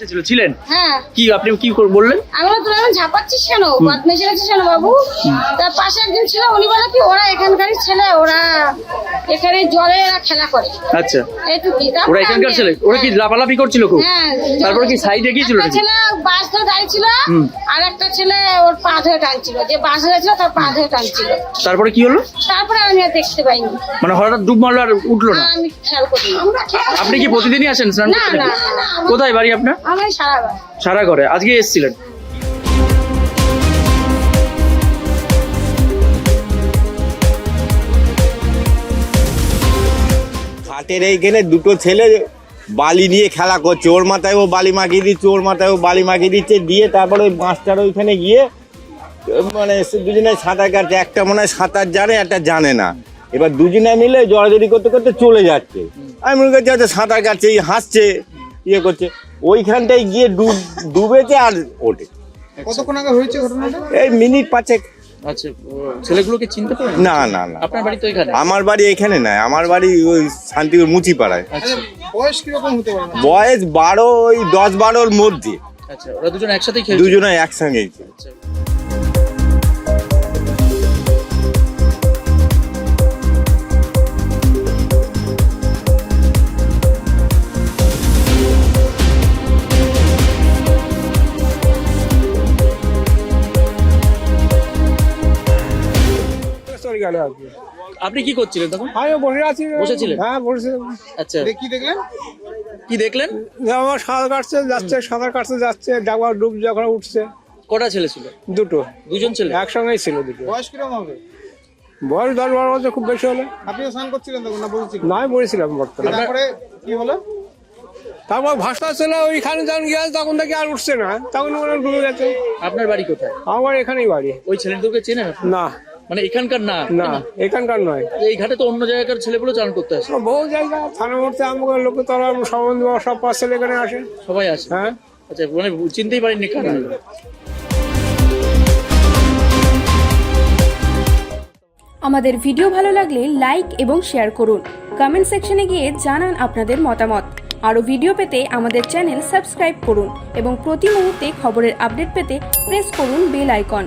হয়েছিল ছিলেন? হ্যাঁ। কি আপনি কি করে বললেন? আমরা তোরা এখন ঝাপাচ্ছিস কেন? বদমেশে গেছিস কেন বাবু? তার পাশে একজন ছিল উনি বলে কি ওরা এখানকারই ছেলে ওরা এখানে জলে এরা খেলা করে। আচ্ছা। তারপরে ওরা এখানকার ছেলে? ওরা কি লাফালাফি করছিল খুব? হ্যাঁ। তারপরে কি সাইডে গিয়েছিল একটা ছেলে বাস ধরে দাঁড়িয়েছিল। আর একটা ছেলে ওর পা ধরে টানছিল। যে বাস ধরেছিল তার পা ধরে টানছিল। তারপরে কি হলো? তারপরে আমি আর দেখতে পাইনি। মানে হঠাৎ ডুব মারলো আর উঠল না? আমি খেয়াল করিনি। আপনি কি প্রতিদিনই আসেন স্নান করতে না, না। কোথায় বাড়ি আপনার? আমি সারাবার সারা ঘরে আজকে এসেছিলেন? ঘাটের এইখানে দুটো ছেলে বালি নিয়ে খেলা করছে। ওর মাথায় ও বালি মাখিয়ে দিচ্ছে ওর মাথায় ও বালি মাখিয়ে দিচ্ছে। দিয়ে তারপরে ওই মাস্টার ওইখানে গিয়ে মানে দুজনে সাঁতার কাটছে। একটা মনে হয় সাঁতার জানে একটা জানে না। এবার দুজনে মিলে জড়াজড়ি করতে করতে চলে যাচ্ছে। আমি মনে করছি হয়তো সাঁতার কাটছে এই হাসছে ইয়ে করছে। ওইখানটায় গিয়ে ডুব ডুবেছে আর ওঠে। কতক্ষণ আগে হয়েছে ঘটনাটা? এই মিনিট পাঁচেক। আচ্ছা ছেলেগুলোকে চিনতে পারেন? না না না। আপনার বাড়ি তো এখানে। আমার বাড়ি এখানে নয় আমার বাড়ি ওই শান্তিপুর মুচিপাড়ায়। আচ্ছা। বয়স কীরকম হতে পারে? বয়স বারো ওই দশ বারোর মধ্যে। আচ্ছা ওরা দুজন একসাথেই খেলছে? দুজনে একসঙ্গে আচ্ছা। গেল আর কি। আপনি কি করছিলেন তখন? আমি বসে আছি। বসেছিলেন? হ্যাঁ বসেছিলাম আচ্ছা। কি দেখলেন? কি দেখলেন? আমার সাঁতার কাটছে যাচ্ছে সাঁতার কাটতে যাচ্ছে ডাবার ডুব যখন উঠছে। কটা ছেলে ছিল? দুটো। দুজন ছেলে? একসঙ্গেই ছিল দুটো। বয়স কীরকম হবে? বয়স দশ বারো বছর খুব বেশি হলে। আপনিও স্নান করছিলেন তখন না বলছিলেন নয় পড়েছিলাম বর্তমানে। তারপরে? কি হলো? তারপর ভাষা ছিল ওইখানে যখন গিয়েছে তখন থেকে আর উঠছে না। তখন মনে হয় ডুবে গেছে। আপনার বাড়ি কোথায়? আমার এখানেই বাড়ি। ওই চেনেন আপনি? না। মানে এখানকার না? না এখানকার নয়। এই ঘাটে তো অন্য জায়গাকার ছেলেগুলো চান করতে আসে। বহু জায়গা থানা মধ্যে আমাকে লোকে তলা সম্বন্ধ সব পার্সেল এখানে আসে। সবাই আসে? হ্যাঁ। আচ্ছা মানে চিনতেই পারেননি কারা। আমাদের ভিডিও ভালো লাগলে লাইক এবং শেয়ার করুন। কমেন্ট সেকশনে গিয়ে জানান আপনাদের মতামত। আরও ভিডিও পেতে আমাদের চ্যানেল সাবস্ক্রাইব করুন এবং প্রতি মুহূর্তে খবরের আপডেট পেতে প্রেস করুন বেল আইকন।